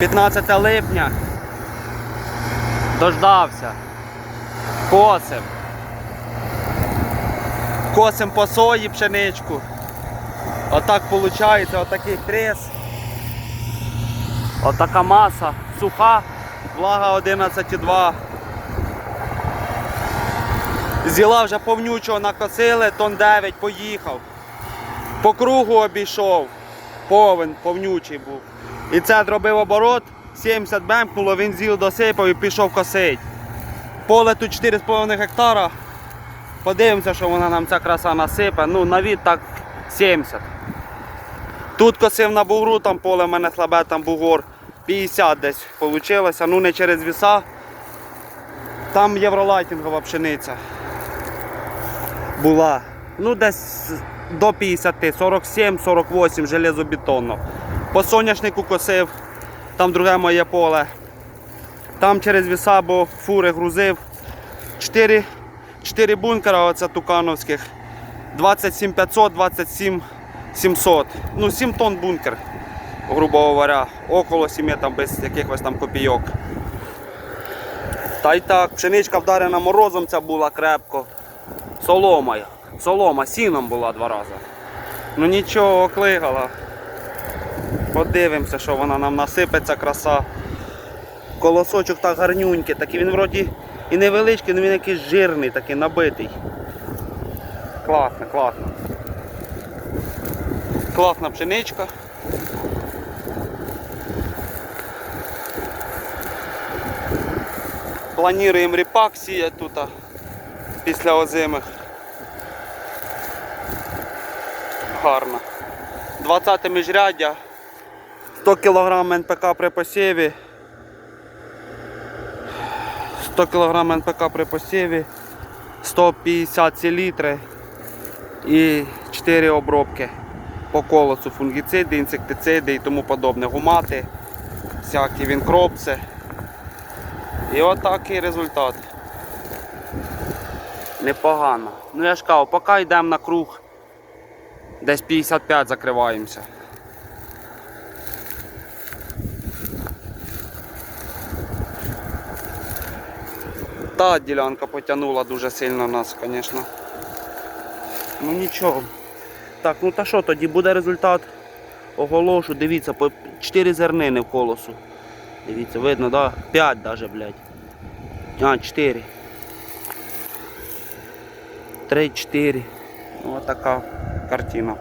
15 липня. Дождався. Косим. Косим по сої пшеничку. Отак виходить, отакий трес. Отака маса суха, влага 11,2. Зіла вже повнючого накосили, тон 9 поїхав. По кругу обійшов. Повен, повнючий був. І це зробив оборот, 70 бемкнуло, він зіл досипав і пішов косить. Поле тут 4,5 гектара. Подивимося, що вона нам ця краса насипе. Ну, на від так 70. Тут косив на бугру, там поле в мене слабе, там бугор 50 десь вийшло. Ну не через віса. Там євролайтінгова пшениця була. Ну десь до 50, 47-48 железобетонно. По соняшнику косив, там друге моє поле. Там через віса, бо фури грузив. 4, 4 бункера оце тукановських. 27 500, 27 700. Ну 7 тонн бункер, грубо говоря. Около 7 там без якихось там копійок. Та й так, пшеничка вдарена морозом ця була крепко. Солома. Солома, сіном була два рази. Ну нічого, оклигала. Подивимося, що вона нам насипеться, краса. Колосочок так гарнюнький, такий він вроді і невеличкий, але він якийсь жирний, такий набитий. Класно, класно. Класна пшеничка. Плануємо ріпак сіяти тут після озимих. Гарно. 20 міжряддя, 100 кг НПК при посіві. 100 кг НПК при посіві, 150 селітри і 4 обробки по колосу фунгіциди, інсектициди і тому подобне. Гумати, всякі вінкропси. І отакий результат. Непогано. Ну я ж кажу, поки йдемо на круг, десь 55 закриваємося. Та ділянка потягнула дуже сильно нас, звісно. Ну нічого. Так, ну та що, тоді буде результат. Оголошу, дивіться, по 4 зернини в колосу. Дивіться, видно, да? 5 даже, блядь. А, 4. 3, 4. Ну, така картина.